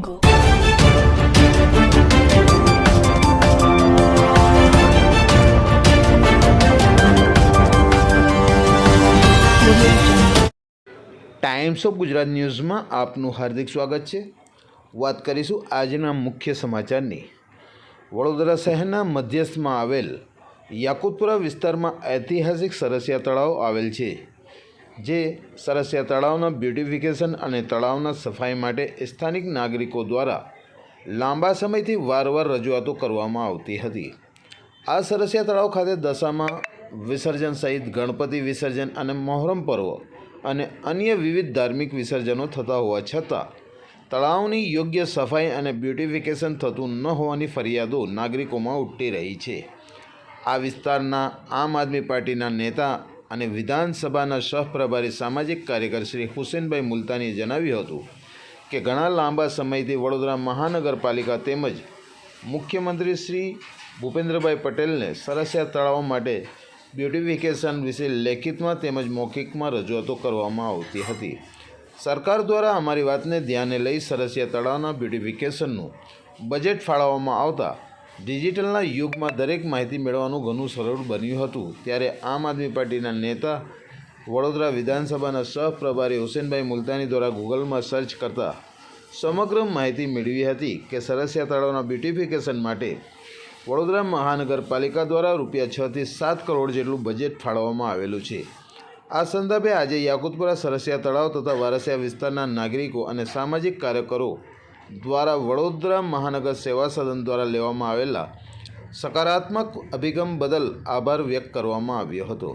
Go. Times of Gujarat ન્યૂઝમાં આપનું હાર્દિક સ્વાગત છે. વાત કરીશું આજના મુખ્ય સમાચારની. વડોદરા શહેરના મધ્યસ્થમાં આવેલ યાકુતપુરા વિસ્તારમાં ઐતિહાસિક સરસિયા તળાવ આવેલ છે. જે સરસિયા તળાવના બ્યુટિફિકેશન અને તળાવના સફાઈ માટે સ્થાનિક નાગરિકો દ્વારા લાંબા સમયથી વારવાર રજૂઆતો કરવામાં આવતી હતી. આ સરસિયા તળાવ ખાતે દશામાં વિસર્જન સહિત ગણપતિ વિસર્જન અને મોહરમ પર્વ અને અન્ય વિવિધ ધાર્મિક વિસર્જનો થતા હોવા છતાં, તળાવની યોગ્ય સફાઈ અને બ્યુટિફિકેશન થતું ન હોવાની ફરિયાદો નાગરિકોમાં ઉઠી રહી છે. આ વિસ્તારના આમ આદમી પાર્ટીના નેતા અને વિધાનસભાના સહપ્રભારી સામાજિક કાર્યકર શ્રી હુસેનભાઈ મુલતાનીએ જણાવ્યું હતું કે ઘણા લાંબા સમયથી વડોદરા મહાનગરપાલિકા તેમજ મુખ્યમંત્રી શ્રી ભૂપેન્દ્રભાઈ પટેલને સરસિયા તળાવ માટે બ્યુટિફિકેશન વિશે લેખિતમાં તેમજ મૌખિકમાં રજૂઆતો કરવામાં આવતી હતી. સરકાર દ્વારા અમારી વાતને ધ્યાને લઈ સરસિયા તળાવના બ્યુટિફિકેશનનું બજેટ ફાળવવામાં આવતા ડિજિટલના યુગમાં દરેક માહિતી મેળવવાનું ઘણું સરળ બન્યું હતું. ત્યારે આમ આદમી પાર્ટીના નેતા વડોદરા વિધાનસભાના સહપ્રભારી હુસેનભાઈ મુલતાની દ્વારા ગૂગલમાં સર્ચ કરતા સમગ્ર માહિતી મેળવી હતી કે સરસિયા તળાવના બ્યુટિફિકેશન માટે વડોદરા મહાનગરપાલિકા દ્વારા રૂપિયા છથી સાત કરોડ જેટલું બજેટ ફાળવવામાં આવેલું છે. આ સંદર્ભે આજે યાકુતપુરા સરસિયા તળાવ તથા વારસિયા વિસ્તારના નાગરિકો અને સામાજિક કાર્યકરો દ્વારા વડોદરા મહાનગર સેવા સદન દ્વારા લેવામાં આવેલા સકારાત્મક અભિગમ બદલ આભાર વ્યક્ત કરવામાં આવ્યો હતો.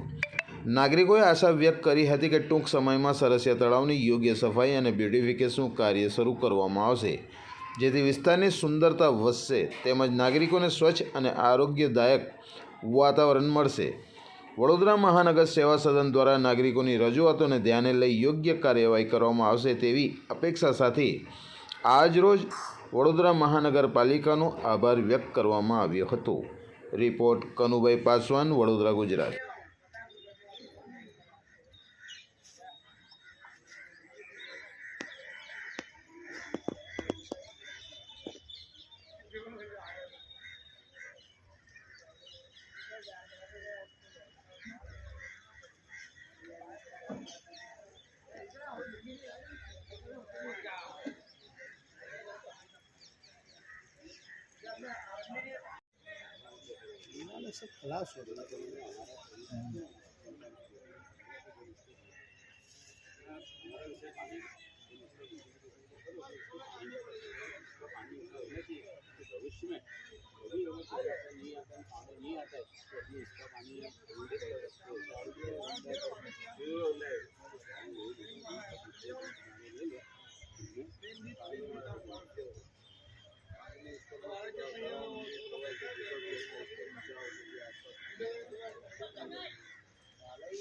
નાગરિકોએ આશા વ્યક્ત કરી હતી કે ટૂંક સમયમાં સરસિયા તળાવની યોગ્ય સફાઈ અને બ્યુટિફિકેશનનું કાર્ય શરૂ કરવામાં આવશે, જેથી વિસ્તારની સુંદરતા વધશે તેમજ નાગરિકોને સ્વચ્છ અને આરોગ્યદાયક વાતાવરણ મળશે. વડોદરા મહાનગર સેવા સદન દ્વારા નાગરિકોની રજૂઆતોને ધ્યાને લઈ યોગ્ય કાર્યવાહી કરવામાં આવશે તેવી અપેક્ષા સાથે આજરોજ વડોદરા મહાનગરપાલિકાનો આભાર વ્યક્ત કરવામાં આવ્યો હતો. રિપોર્ટ કનુભાઈ પાસવાન વડોદરા ગુજરાત. ना सब खलास हो गए भविष्य में कभी अगर पानी नहीं आता है पानी नहीं आता है तो अपने इसका पानी या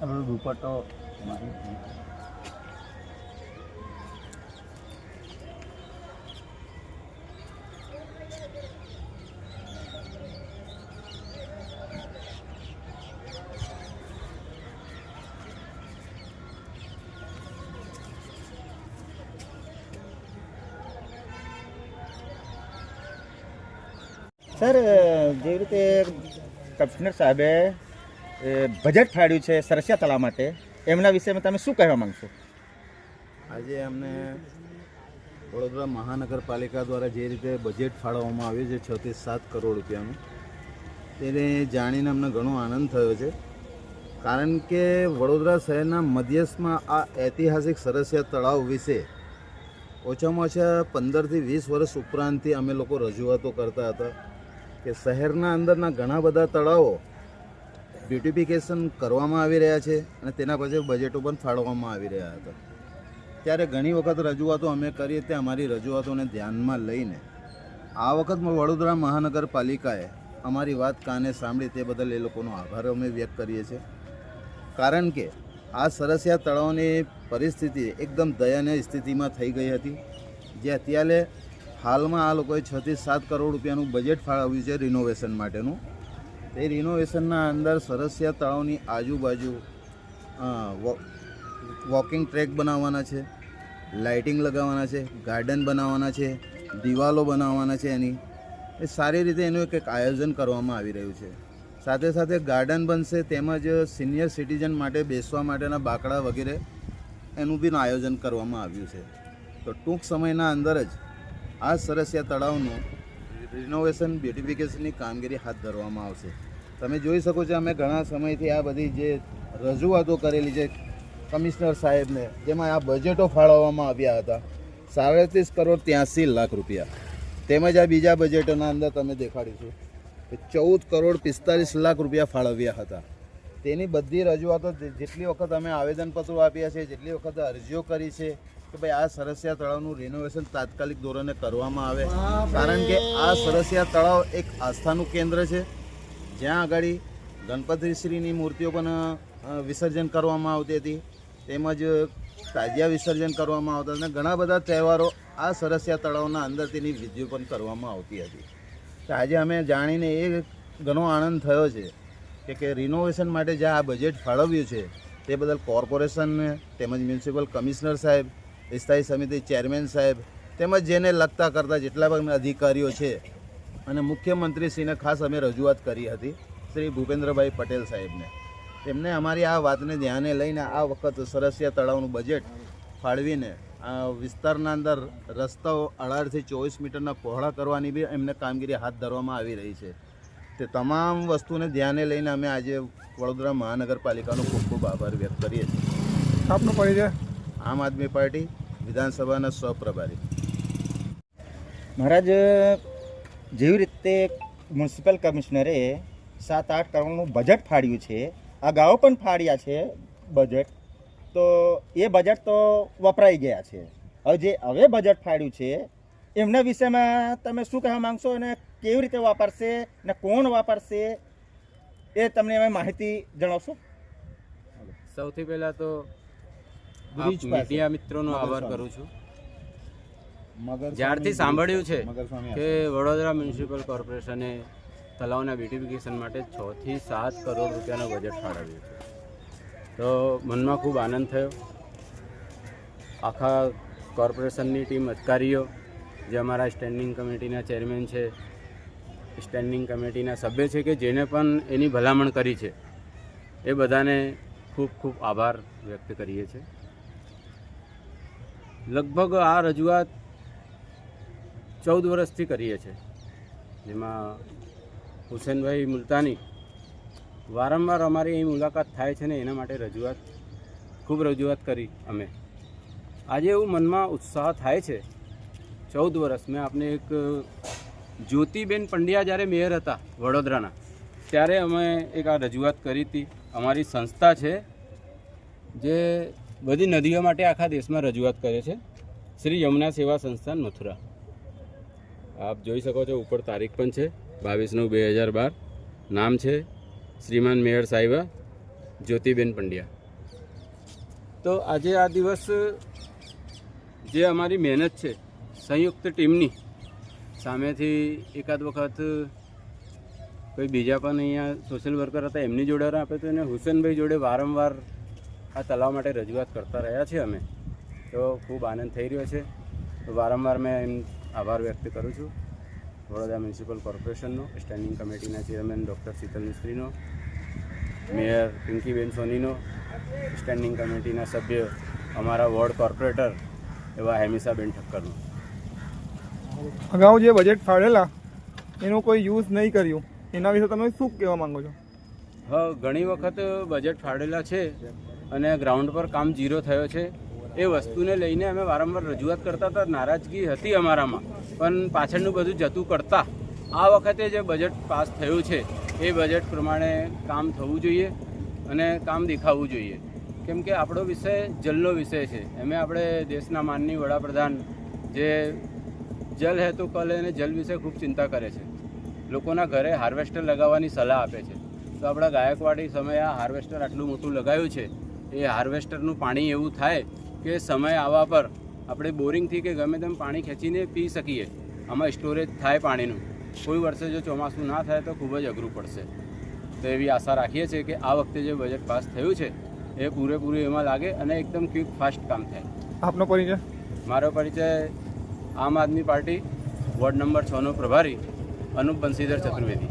આપણો દુપટ્ટો સર જેવી રીતે કમિશનર સાહેબે એ, બજેટ ફાળ્યું છે સરસિયા તળાવ માટે. એમના વિષયમાં તમે શું કહેવા માંગશો? આજે અમને વડોદરા મહાનગરપાલિકા દ્વારા જે રીતે બજેટ ફાળવવામાં આવ્યું છે છથી સાત કરોડ રૂપિયાનું, તેને જાણીને અમને ઘણો આનંદ થયો છે. કારણ કે વડોદરા શહેરના મધ્યસ્થમાં આ ઐતિહાસિક સરસિયા તળાવ વિશે ઓછામાં ઓછા પંદરથી વીસ વર્ષ ઉપરાંતથી અમે લોકો રજૂઆતો કરતા હતા કે શહેરના અંદરના ઘણા બધા તળાવો બ્યુટિફિકેશન કરવામાં આવી રહ્યા છે અને તેના પછી બજેટો પણ ફાળવવામાં આવી રહ્યા હતા. ત્યારે ઘણી વખત રજૂઆતો અમે કરીએ તે અમારી રજૂઆતોને ધ્યાનમાં લઈને આ વખત વડોદરા મહાનગરપાલિકાએ અમારી વાત કાને સાંભળી તે બદલ એ લોકોનો આભાર અમે વ્યક્ત કરીએ છીએ. કારણ કે આ સરસિયા તળાવની પરિસ્થિતિ એકદમ દયનીય સ્થિતિમાં થઈ ગઈ હતી, જે અત્યારે હાલમાં આ લોકોએ છથી સાત કરોડ રૂપિયાનું બજેટ ફાળવ્યું છે રિનોવેશન માટેનું. તે રિનોવેશનના અંદર સરસિયા તળાવની આજુબાજુ વોકિંગ ટ્રેક બનાવવાના છે લાઇટિંગ લગાવવાના છે ગાર્ડન બનાવવાના છે, દિવાલો બનાવવાના છે એની. એ સારી રીતે એનું એક એક આયોજન કરવામાં આવી રહ્યું છે. સાથે સાથે ગાર્ડન બનશે તેમજ સિનિયર સિટીઝન માટે બેસવા માટેના બાકડા વગેરે એનું બી આયોજન કરવામાં આવ્યું છે. તો ટૂંક સમયના અંદર જ આ સરસિયા તળાવનું રિનોવેશન બ્યુટિફિકેશનની કામગીરી હાથ ધરવામાં આવશે. તમે જોઈ શકો છો અમે ઘણા સમયથી આ બધી જે રજૂઆતો કરેલી છે કમિશનર સાહેબને, જેમાં આ બજેટો ફાળવવામાં આવ્યા હતા. સાડત્રીસ કરોડ ત્યાંસી લાખ રૂપિયા. તેમજ આ બીજા બજેટોના અંદર તમે દેખાડીશું કે ચૌદ કરોડ પિસ્તાલીસ લાખ રૂપિયા ફાળવ્યા હતા. તેની બધી રજૂઆતો જેટલી વખત અમે આવેદનપત્રો આપ્યા છે, જેટલી વખત અરજીઓ કરી છે કે ભાઈ આ સરસિયા તળાવનું રિનોવેશન તાત્કાલિક ધોરણે કરવામાં આવે. કારણ કે આ સરસિયા તળાવ એક આસ્થાનું કેન્દ્ર છે. જ્યાં આગળ ગણપતિશ્રીની મૂર્તિઓ પણ વિસર્જન કરવામાં આવતી હતી. તેમજ તાજિયા વિસર્જન કરવામાં આવતા અને ઘણા બધા તહેવારો આ સરસિયા તળાવના અંદર તેની વિધિઓ પણ કરવામાં આવતી હતી. તો આજે અમે જાણીને એ ઘણો આનંદ થયો છે કે કે રિનોવેશન માટે જે આ બજેટ ફાળવ્યું છે તે બદલ કોર્પોરેશન તેમજ મ્યુનિસિપલ કમિશનર સાહેબ સ્થાયી સમિતિ ચેરમેન સાહેબ તેમજ જેને લગતા કરતા જેટલા પણ અધિકારીઓ છે અને મુખ્યમંત્રીશ્રીને ખાસ અમે રજૂઆત કરી હતી શ્રી ભૂપેન્દ્રભાઈ પટેલ સાહેબને. તેમને અમારી આ વાતને ધ્યાને લઈને આ વખત સરસિયા તળાવનું બજેટ ફાળવીને આ વિસ્તારના અંદર રસ્તાઓ અઢારથી ચોવીસ મીટરના પહોળા કરવાની બી એમને કામગીરી હાથ ધરવામાં આવી રહી છે. તે તમામ વસ્તુને ધ્યાને લઈને અમે આજે વડોદરા મહાનગરપાલિકાનો ખૂબ ખૂબ આભાર વ્યક્ત કરીએ છીએ. આપનો પરિચય? આમ આદમી પાર્ટી. વિધાનસભાના સહપ્રભારી મહારાજ જેવી રીતે મ્યુનિસિપલ કમિશનરે સાત આઠ કરોડનું બજેટ ફાળ્યું છે અગાઉ પણ ફાળ્યા છે બજેટ તો એ બજેટ તો વપરાઈ ગયા છે. હવે જે હવે બજેટ ફાળ્યું છે એમના વિષયમાં તમે શું કહેવા માગશો અને કેવી રીતે વાપરશે ને કોણ વાપરશે એ તમને અમે માહિતી જણાવશો? સૌથી પહેલાં તો બ્રિજ. મીડિયા મિત્રોનો આભાર કરું છું. જ્યારથી સાંભળ્યું છે કે વડોદરા મ્યુનિસિપલ કોર્પોરેશને તલાવના બ્યુટિફિકેશન માટે છ થી સાત કરોડ રૂપિયાનો બજેટ ફાળવ્યું છે. તો મનમાં ખૂબ આનંદ થયો. આખા કોર્પોરેશનની ટીમ અધિકારીઓ જે અમારા સ્ટેન્ડિંગ કમિટીના ચેરમેન છે સ્ટેન્ડિંગ કમિટીના સભ્ય છે કે જેને પણ એની ભલામણ કરી છે એ બધાને ખૂબ ખૂબ આભાર વ્યક્ત કરીએ છીએ. લગભગ આ રજૂઆત ચૌદ વર્ષથી કરીએ છીએ. જેમાં હુસેનભાઈ મુલતાની વારંવાર અમારી અહીં મુલાકાત થાય છે ને એના માટે રજૂઆત, ખૂબ રજૂઆત કરી અમે. આજે એવું મનમાં ઉત્સાહ થાય છે, ચૌદ વર્ષ. મેં આપને એક જ્યોતિબેન પંડ્યા જ્યારે મેયર હતા વડોદરાના, ત્યારે અમે એક આ રજૂઆત કરી હતી. અમારી સંસ્થા છે જે બધી નદીઓ માટે આખા દેશમાં રજૂઆત કરે છે. શ્રી યમુના સેવા સંસ્થાન મથુરા. આપ જોઈ શકો છો, ઉપર તારીખ પણ છે બાવીસ નવ બે હજાર બાર. નામ છે શ્રીમાન મેયર સાહેબા જ્યોતિબેન પંડ્યા. તો આજે આ દિવસ, જે અમારી મહેનત છે, સંયુક્ત ટીમની, સામેથી એકાદ વખત કોઈ બીજા પણ અહીંયા સોશિયલ વર્કર હતા, એમની જોડે આપે તો એને હુસેનભાઈ જોડે વારંવાર આ તલાવ માટે રજૂઆત કરતા રહ્યા છીએ અમે. તો ખૂબ આનંદ થઈ રહ્યો છે. તો વારંવાર મેં એમ આભાર વ્યક્ત કરું છું. વડોદરા મ્યુનિસિપલ કોર્પોરેશનનો સ્ટેન્ડિંગ કમિટીના ચેરમેન ડૉક્ટર શીતલ મિસ્ત્રીનો મેયર પિંકીબેન સોનીનો સ્ટેન્ડિંગ કમિટીના સભ્ય અમારા વોર્ડ કોર્પોરેટર એવા હેમિસાબેન ઠક્કરનો. અગાઉ જે બજેટ ફાળેલા એનો કોઈ યુઝ નહીં કર્યું. એના વિશે તમે શું કહેવા માંગો છો? હા ઘણી વખત બજેટ ફાળેલા છે. અને ગ્રાઉન્ડ પર કામ ઝીરો થયો છે. એ વસ્તુને લઈને અમે વારંવાર રજૂઆત કરતા હતા. નારાજગી હતી અમારામાં, પણ પાછળનું બધું જતું કરતા. આ વખતે જે બજેટ પાસ થયું છે, એ બજેટ પ્રમાણે કામ થવું જોઈએ અને કામ દેખાવું જોઈએ. કેમ કે આપણો વિષય જલનો વિષય છે. એમે આપણે દેશના માનની વડાપ્રધાન જે જલ હે તો કલ અને જલ વિશે ખૂબ ચિંતા કરે છે. લોકોના ઘરે હાર્વેસ્ટર લગાવવાની સલાહ આપે છે. તો આપણા ગાયકવાડી સમયે આ હાર્વેસ્ટર આટલું મોટું લગાવ્યું છે. એ હાર્વેસ્ટરનું પાણી એવું થાય કે સમય આવવા પર આપણે બોરિંગથી કે ગમે તેમ પાણી ખેંચીને પી શકીએ. આમાં સ્ટોરેજ થાય પાણીનું. કોઈ વર્ષે જો ચોમાસું ના થાય તો ખૂબ જ અઘરું પડશે. તો એવી આશા રાખીએ છીએ કે આ વખતે જે બજેટ પાસ થયું છે એ પૂરેપૂરું એમાં લાગે અને એકદમ ક્વિક ફાસ્ટ કામ થાય. આપનો પરિચય? મારો પરિચય Aam Aadmi Party ward number છનો પ્રભારી અનુપ બંસીધર ચતુર્વેદી.